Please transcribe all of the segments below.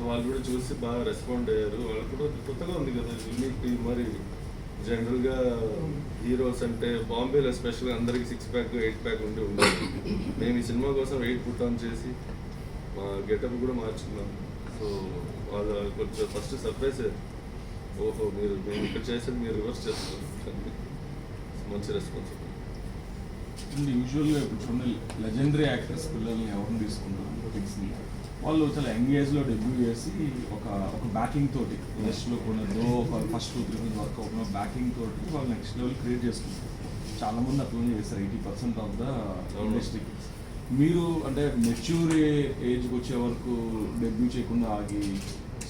So వాళ్ళు కూడా చూసి బాగా రెస్పాండ్ అయ్యారు. వాళ్ళు కూడా కొత్తగా ఉంది కదా యూనిక్ మరి. జనరల్గా హీరోస్ అంటే బాంబేలో ఎస్పెషల్గా అందరికి సిక్స్ ప్యాక్ ఎయిట్ ప్యాక్ ఉండి ఉండేది. మేము ఈ సినిమా కోసం వెయిట్ పుట్ ఆన్ చేసి మా గెటప్ కూడా మార్చుకున్నాం. సో వాళ్ళు కొంచెం ఫస్ట్ సర్ప్రైజ్ ఓహో మీరు మేము ఇక్కడ చేసేది మీరు రివర్స్ చేస్తున్నారు. మంచి రెస్పాన్స్ యూజువల్గా ఇప్పుడు చూడండి లెజెండరీ యాక్టర్స్ పిల్లల్ని ఎవరిని తీసుకుంటారు కిడ్స్ని వాళ్ళు చాలా యంగ్ ఏజ్లో డెబ్యూ చేసి ఒక ఒక బ్యాకింగ్ తోటి ఇండస్ట్రీలో కొన్ని దో ఒక first two three months work అవుతున్న బ్యాకింగ్ తోటి వాళ్ళు నెక్స్ట్ లెవెల్ క్రియేట్ చేసుకుంటారు. చాలా మంది అట్లనే చేస్తారు eighty percent of the industry మీరు అంటే మెచ్యూర్ ఏజ్కి వచ్చే వరకు డెబ్యూ చేయకుండా ఆగి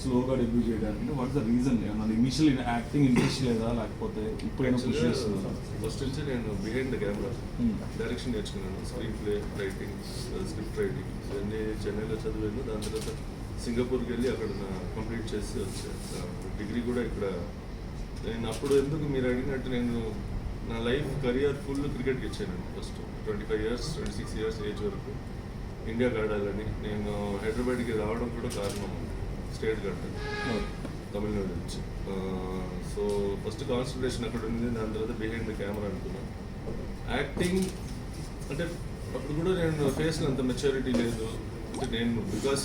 స్లోగా డెబ్యూ చేయడానికి వాట్స్ ద రీజన్ ఏమన్నా ఇనిషియల్ యాక్టింగ్ ఇంట్రెస్ట్ లేదా? లేకపోతే ఇప్పుడైనా ఫస్ట్ నుంచి నేను బిహైండ్ ద కెమెరా. డైరెక్షన్ నేర్చుకున్నాను. Screen play writing script writing ఇవన్నీ చెన్నైలో చదివాను. దాని తర్వాత సింగపూర్కి వెళ్ళి అక్కడ కంప్లీట్ చేసి వచ్చాను డిగ్రీ కూడా ఇక్కడ. నేను అప్పుడు ఎందుకు మీరు అడిగినట్టు నేను నా లైఫ్ కెరియర్ ఫుల్ క్రికెట్కి ఇచ్చాను first twenty five years twenty six years age వరకు. ఇండియాకి ఆడాలని నేను హైదరాబాద్కి రావడం కూడా కారణం. స్టేట్ కట్టాను తమిళనాడు నుంచి. సో ఫస్ట్ కాన్సన్ట్రేషన్ అక్కడ ఉంది దాని తర్వాత బిహైండ్ ద కెమెరా అనుకున్నాను యాక్టింగ్ అంటే అప్పుడు కూడా నేను ఫేస్లో అంత మెచ్యూరిటీ లేదు. అంటే నేను బికాస్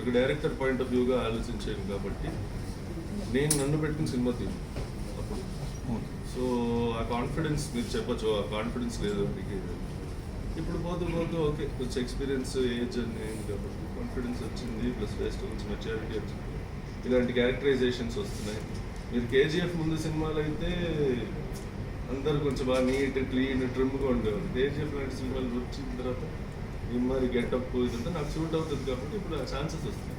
ఒక డైరెక్టర్ పాయింట్ ఆఫ్ వ్యూగా ఆలోచించాను కాబట్టి నేను నన్ను పెట్టిన సినిమా తీను అప్పుడు. సో ఆ కాన్ఫిడెన్స్ మీరు చెప్పచ్చు ఆ కాన్ఫిడెన్స్ లేదు మీకు ఇప్పుడు పోతూ పోతూ ఓకే కొంచెం ఎక్స్పీరియన్స్ ఏజ్ అని అయింది కాబట్టి కాన్ఫిడెన్స్ వచ్చింది ప్లస్ ఫేస్ట్ కొంచెం మెచ్యూరిటీ వచ్చింది. ఇలాంటి క్యారెక్టరైజేషన్స్ వస్తున్నాయి. మీరు కేజీఎఫ్ ముందు సినిమాలు అయితే అందరు కొంచెం బాగా నీట్ క్లీన్ ట్రిమ్గా ఉండేవారు కేజీఎఫ్ లాంటి సినిమాలు వచ్చిన తర్వాత ఈ మరి గెటప్ ఇదంతా నాకు సూట్ అవుతుంది కాబట్టి ఇప్పుడు ఆ ఛాన్సెస్ వస్తాయి